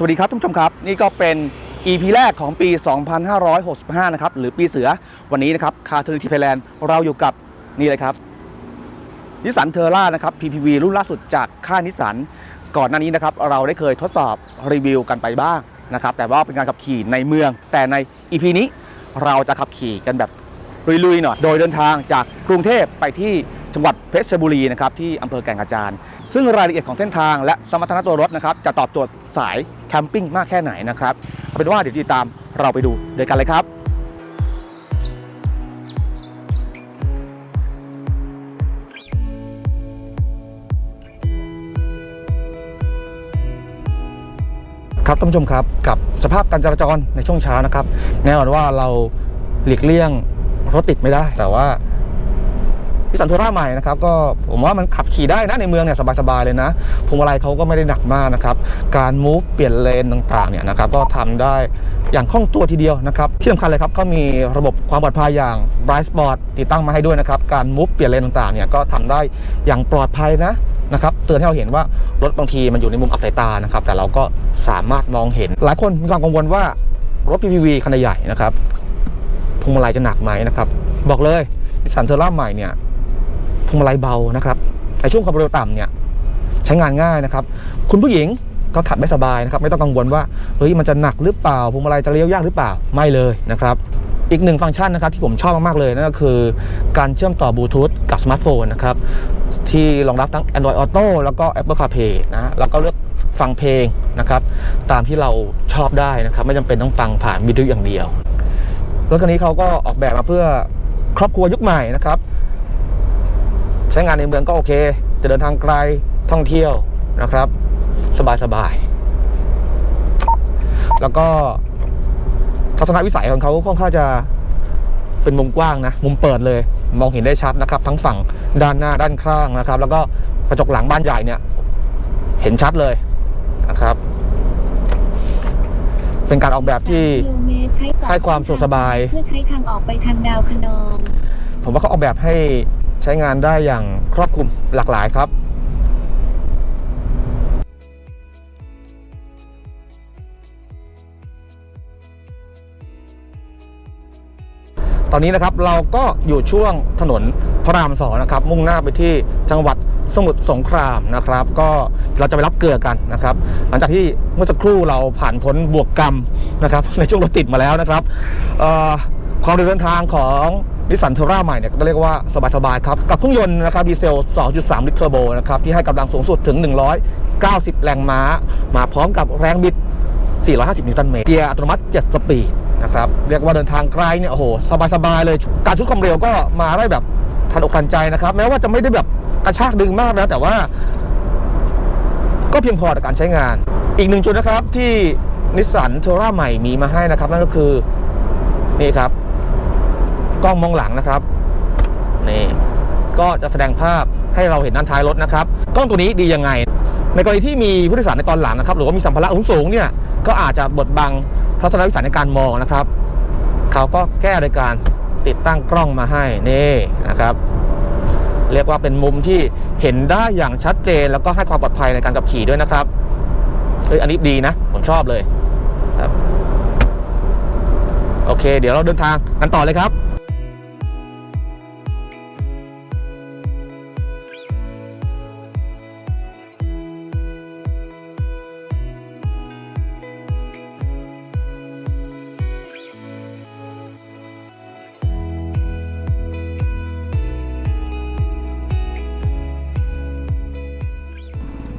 สวัสดีครับท่านผู้ชมครับ นี่ก็เป็น EP แรกของปี 2565 นะครับ หรือปีเสือวันนี้นะครับคาร์เทอร์ทีไทยแลนด์เราอยู่กับนี่เลยครับนิสสันเทอร่านะครับ PPV รุ่นล่าสุดจากค่ายนิสสันก่อนหน้านี้นะครับ เราได้เคยทดสอบรีวิวกันไปบ้างนะครับ แต่ว่าเป็นการขับขี่ในเมือง แต่ใน EP นี้เราจะขับขี่กันแบบลุยๆหน่อยโดยเดินทางจากกรุงเทพไปที่จังหวัดเพชรบุรีนะครับที่อำเภอแก่งกระจานซึ่งรายละเอียดของเส้นทางและสมรรถนะตัวรถนะครับจะตอบโจทย์สาย แคมปิ้งมากแค่ไหนนะครับเอาเป็นว่าเดี๋ยวติดตามเราไปดูด้วยกันเลยครับครับท่านผู้ชมครับกับสภาพการจราจรในช่วงเช้านะครับ แน่นอนว่าเราหลีกเลี่ยงรถติดไม่ได้ แต่ว่า พิสันโทราใหม่นะครับก็ผมว่ามันขับขี่ได้นะในเมืองเนี่ยสบายๆเลยนะพวงมาลัยเขาก็ไม่ได้หนักมากนะครับการมูฟเปลี่ยนเลนต่างๆเนี่ยนะครับก็ทำได้อย่างคล่องตัวทีเดียวนะครับที่สำคัญเลยครับเขามีระบบความปลอดภัยอย่าง Bright Spot ติดตั้งมาให้ด้วยนะครับการมูฟเปลี่ยนเลนต่างๆเนี่ยก็ทำได้อย่างปลอดภัยนะนะครับเตือนให้เราเห็นว่ารถบางทีมันอยู่ในมุมอับสายตานะครับแต่เราก็สามารถมองเห็น หลายคนมีความกังวลว่ารถ PPV คันใหญ่นะครับพวงมาลัยจะหนักไหมนะครับ บอกเลยนิสสันเทอร่าใหม่เนี่ย พวงมาลัยเบานะครับในช่วงความเร็วต่ำเนี่ยใช้งานง่ายนะครับ คุณผู้หญิงก็ขับได้สบายนะครับ ไม่ต้องกังวลว่าเฮ้ยมันจะหนักหรือเปล่าพวงมาลัยจะเลี้ยวยากหรือเปล่าไม่เลยนะครับ อีกหนึ่งฟังก์ชันนะครับที่ผมชอบมาก ๆ เลยนั่นก็คือ การเชื่อมต่อบลูทูธกับสมาร์ทโฟนนะครับที่รองรับทั้ง Android Auto แล้วก็ Apple CarPlay นะแล้วก็เลือกฟังเพลงนะครับตามที่เราชอบได้นะครับ ไม่จำเป็นต้องฟังผ่านวิทยุอย่างเดียวรถคันนี้เขาก็ออกแบบมาเพื่อครอบครัวยุคใหม่นะครับ ใช้งานในเมืองก็โอเค จะเดินทางไกลท่องเที่ยวนะครับ สบายๆแล้วก็ทัศนวิสัยของเขาค่อนข้างจะเป็นมุมกว้างนะ มุมเปิดเลย มองเห็นได้ชัดนะครับ ทั้งฝั่งด้านหน้าด้านข้างนะครับ แล้วก็กระจกหลังบ้านใหญ่เนี่ย เห็นชัดเลยนะครับ เป็นการออกแบบที่กิโลเมตรใช้ต่อให้ความสะดวกสบายเพื่อใช้ทางออกไปทางดาวคะนอง ผมว่าเขาออกแบบให้ ใช้งานได้อย่างครอบคลุมหลากหลายครับตอนนี้นะครับเราก็อยู่ช่วงถนนพระรามสองนะครับ มุ่งหน้าไปที่จังหวัดสมุทรสงครามนะครับ ก็เราจะไปรับเกลือกันนะครับ หลังจากที่เมื่อสักครู่เราผ่านพ้นบวกกรรมนะครับ ในช่วงรถติดมาแล้วนะครับความเร็วเดินทางของ นิสสันเทอร่าใหม่เนี่ยก็เรียกว่าสบายๆครับ กับเครื่องยนต์นะครับดีเซล 2.3 ลิตรเทอร์โบนะครับ ที่ให้กำลังสูงสุดถึง 190 แรงม้า มาพร้อมกับแรงบิด 450 นิวตันเมตรเกียร์อัตโนมัติ 7 สปีดนะครับ เรียกว่าเดินทางไกลเนี่ยโอ้โหสบายๆเลย การชุดความเร็วก็มาได้แบบทันอกทันใจนะครับ แม้ว่าจะไม่ได้แบบกระชากดึงมากนะแต่ว่า ก็เพียงพอต่อการใช้งาน อีกหนึ่งจุดนะครับที่นิสสันเทอร่าใหม่มีมาให้นะครับ นั่นก็คือนี่ครับ กล้องมองหลังนะครับนี่ก็จะแสดงภาพให้เราเห็นด้านท้ายรถนะครับ กล้องตัวนี้ดียังไง ในกรณีที่มีผู้โดยสารในตอนหลังนะครับ หรือว่ามีสัมภาระสูงๆเนี่ยก็อาจจะบดบังทัศนวิสัยในการมองนะครับ เขาก็แก้โดยการติดตั้งกล้องมาให้นี่นะครับ เรียกว่าเป็นมุมที่เห็นได้อย่างชัดเจน แล้วก็ให้ความปลอดภัยในการขับขี่ด้วยนะครับเฮ้ยอันนี้ดีนะ ผมชอบเลยครับ โอเค เดี๋ยวเราเดินทางกันต่อเลยครับ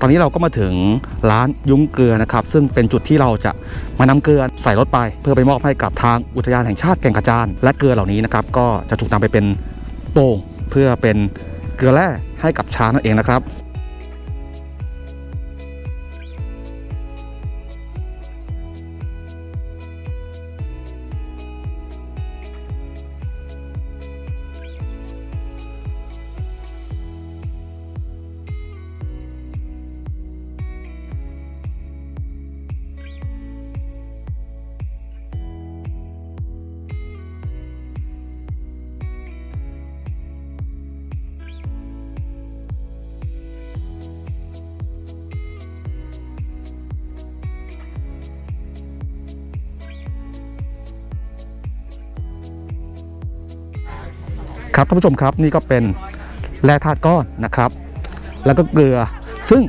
ตอนนี้เราก็มาถึงร้านยุ้งเกลือนะครับ ซึ่งเป็นจุดที่เราจะมานำเกลือใส่รถไป เพื่อไปมอบให้กับทางอุทยานแห่งชาติแก่งกระจาน และเกลือเหล่านี้นะครับก็จะถูกนำไปเป็นโป่งเพื่อเป็นเกลือแร่ให้กับช้างนั่นเองนะครับ ครับท่านผู้ชมครับนี่ก็เป็นแร่ธาตุก้อนนะครับ แล้วก็เกลือซึ่ง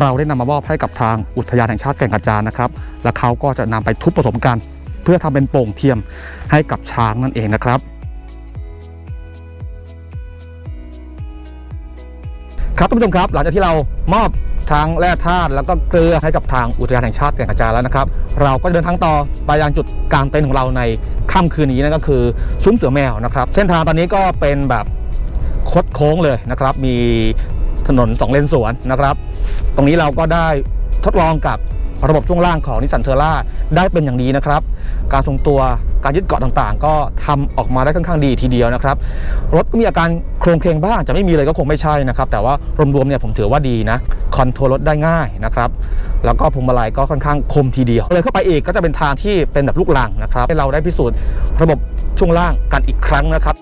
เราได้นำมามอบให้กับทางอุทยานแห่งชาติแก่งกระจานนะครับ และเขาก็จะนำไปทุบผสมกันเพื่อทำเป็นโป่งเทียมให้กับช้างนั่นเองนะครับครับท่านผู้ชมครับ หลังจากที่เรามอบ ทางแร่ธาตุแล้วก็เกลือให้กับทางอุทยานแห่งชาติแก่งกระจานแล้วนะครับ เราก็จะเดินทางต่อไปยังจุดกลางเต็นท์ของเราในค่ำคืนนี้นั่นก็คือซุ้มเสือแมวนะครับเส้นทางตอนนี้ก็เป็นแบบคดโค้งเลยนะครับ มีถนนสองเลนสวนนะครับ ตรงนี้เราก็ได้ทดลองกับ ระบบช่วงล่างของนิสสันเทอร่าได้เป็นอย่างดีนะครับ การทรงตัวการยึดเกาะต่างๆ ก็ทำออกมาได้ค่อนข้างดีทีเดียวนะครับ รถก็มีอาการโครงเคลงบ้างจะไม่มีเลยก็คงไม่ใช่นะครับ แต่ว่ารวมๆเนี่ยผมถือว่าดีนะคอนโทรลรถได้ง่ายนะครับ แล้วก็พวงมาลัยก็ค่อนข้างคมทีเดียวเลยเข้าไปอีกก็จะเป็นทางที่เป็นแบบลูกลังนะครับ ให้เราได้พิสูจน์ระบบช่วงล่างกันอีกครั้งนะครับ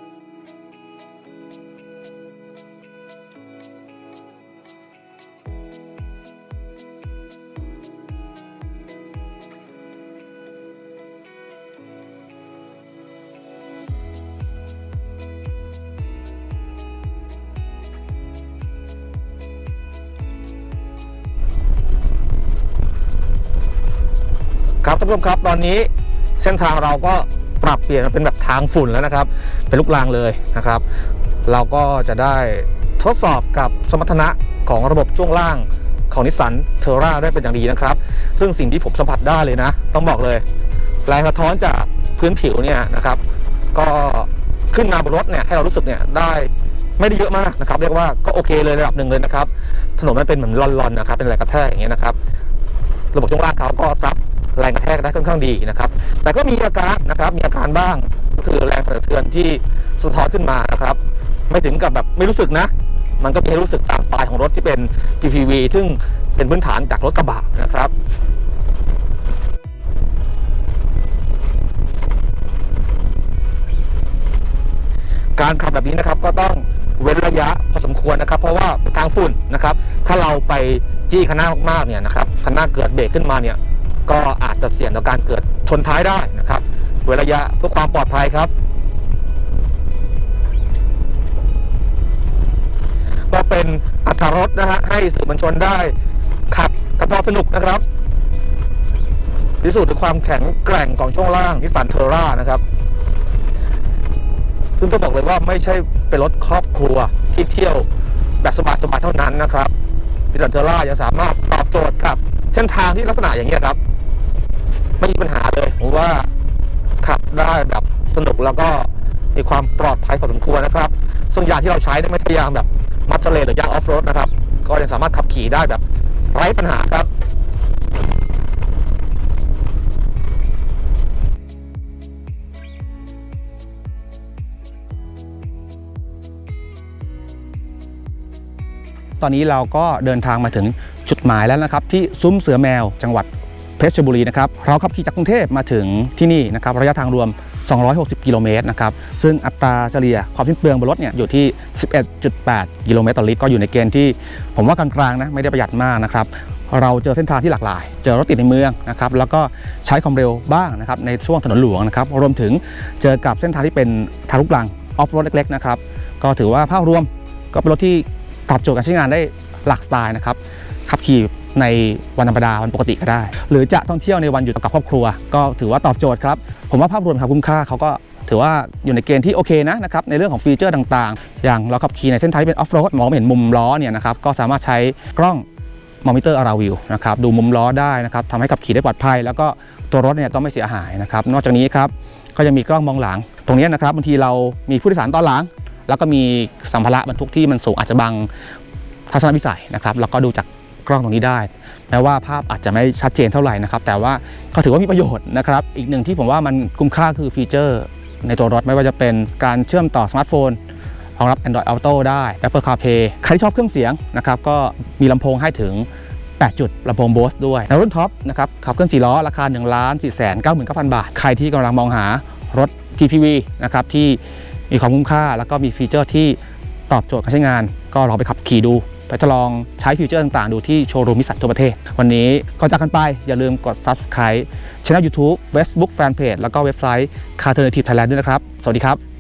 ครับท่านผู้ชมครับตอนนี้เส้นทางเราก็ปรับเปลี่ยนมาเป็นแบบทางฝุ่นแล้วนะครับ เป็นลูกรางเลยนะครับ เราก็จะได้ทดสอบกับสมรรถนะของระบบช่วงล่างของนิสสันเทอร่าได้เป็นอย่างดีนะครับ ซึ่งสิ่งที่ผมสัมผัสได้เลยนะ ต้องบอกเลยแรงสะท้อนจากพื้นผิวเนี่ยนะครับ ก็ขึ้นมาบนรถเนี่ยให้เรารู้สึกเนี่ยได้ไม่ได้เยอะมากนะครับ เรียกว่าก็โอเคเลยระดับหนึ่งเลยนะครับ ถนนมันเป็นเหมือนลอนๆนะครับ เป็นแรงกระแทกอย่างเงี้ยนะครับ ระบบช่วงล่างเขาก็ซับ แรงกระแทกได้ค่อนข้างดีนะครับ แต่ก็มีอาการนะครับมีอาการบ้างก็คือแรงสั่นสะเทือนที่สะท้อนขึ้นมานะครับ ไม่ถึงกับแบบไม่รู้สึกนะ มันก็มีให้รู้สึกตามสไตล์ของรถที่เป็น PPV ซึ่งเป็นพื้นฐานจากรถกระบะนะครับการขับแบบนี้นะครับก็ต้องเว้นระยะพอสมควรนะครับ เพราะว่าทางฝุ่นนะครับ ถ้าเราไปจี้คันหน้ามากๆเนี่ยนะครับคันหน้าเกิดเบรกขึ้นมาเนี่ย ก็อาจจะเสี่ยงต่อการเกิดชนท้ายได้นะครับเว้นระยะเพื่อความปลอดภัยครับ ก็เป็นอัตรรสนะฮะให้สื่อมวลชนได้ขับกันพอสนุกนะครับพิสูจน์ถึงความแข็งแกร่งของช่วงล่างนิสสันเทอร่านะครับ ซึ่งต้องบอกเลยว่าไม่ใช่เป็นรถครอบครัวที่เที่ยวแบบสบายๆเท่านั้นนะครับนิสสันเทอร่ายังสามารถตอบโจทย์กับเส้นทางที่ลักษณะอย่างนี้ครับ ไม่มีปัญหาเลยผมว่าขับได้แบบสนุกแล้วก็มีความปลอดภัยพอสมควรนะครับ ส่วนยางที่เราใช้ไม่ใช่ยางแบบมัตเตอร์เลหรือยางออฟโรดนะครับ ก็ยังสามารถขับขี่ได้แบบไร้ปัญหาครับตอนนี้เราก็เดินทางมาถึงจุดหมายแล้วนะครับ ที่ซุ้มเสือแมวจังหวัด เพชรบุรีนะครับเราขับขี่จากกรุงเทพมาถึงที่นี่นะครับระยะทางรวม 260 กิโลเมตรนะครับซึ่งอัตราเฉลี่ยความสิ้นเปลืองบนรถเนี่ยอยู่ที่ 11.8 กิโลเมตรต่อลิตรก็อยู่ในเกณฑ์ที่ ผมว่ากลางๆนะไม่ได้ประหยัดมากนะครับเราเจอเส้นทางที่หลากหลาย เจอรถติดในเมืองนะครับ แล้วก็ใช้ความเร็วบ้างนะครับในช่วงถนนหลวงนะครับ รวมถึงเจอกับเส้นทางที่เป็นทางลูกรังออฟโรดเล็กๆนะครับ ก็ถือว่าภาพรวมก็เป็นรถที่ตอบโจทย์การใช้งานได้หลากสไตล์นะครับ ขับขี่ ในวันธรรมดาวันปกติก็ได้ หรือจะท่องเที่ยวในวันหยุดกับครอบครัว ก็ถือว่าตอบโจทย์ครับ ผมว่าภาพรวมครับคุ้มค่าเขาก็ถือว่าอยู่ในเกณฑ์ที่โอเคนะนะครับในเรื่องของฟีเจอร์ต่างๆ อย่างเราขับขี่ในเส้นทางที่เป็นออฟโรดมองไม่เห็นมุมล้อเนี่ยนะครับก็สามารถใช้กล้องมอนิเตอร์อาราวิวนะครับดูมุมล้อได้นะครับทำให้ขับขี่ได้ปลอดภัย แล้วก็ตัวรถเนี่ยก็ไม่เสียหายนะครับนอกจากนี้ครับก็ยังมีกล้องมองหลัง ตรงนี้นะครับบางทีเรามีผู้โดยสารตอนหลัง แล้วก็มีสัมภาระบรรทุกที่มันสูงอาจจะบังทัศนวิสัยนะครับแล้วก็ดูจาก กล้องตรงนี้ได้ แม้ว่าภาพอาจจะไม่ชัดเจนเท่าไหร่นะครับ แต่ว่าก็ถือว่ามีประโยชน์นะครับ อีกหนึ่งที่ผมว่ามันคุ้มค่าคือฟีเจอร์ในตัวรถไม่ว่าจะเป็นการเชื่อมต่อสมาร์ทโฟนรองรับ Android Auto ได้ Apple CarPlay ใครที่ชอบเครื่องเสียงนะครับก็มีลำโพงให้ถึง 8 จุดลำโพง Bose ด้วย ในรุ่นท็อปนะครับขับเคลื่อน4ล้อ ราคา1ล้าน4 9 9 0 0 0 บาท ใครที่กำลังมองหารถ PPV นะครับที่มีความคุ้มค่า แล้วก็มีฟีเจอร์ที่ตอบโจทย์การใช้งาน ก็ลองไปขับขี่ดู ไปทดลองใช้ฟีเจอร์ต่างๆ ดูที่โชว์รูมมิสันทั่วประเทศ วันนี้ก่อนจากกันไป อย่าลืมกด subscribe ช่อง YouTube Facebook Fanpage แล้วก็เว็บไซต์ c a r t e r n a t i v e Thailand ด้วยนะครับ สวัสดีครับ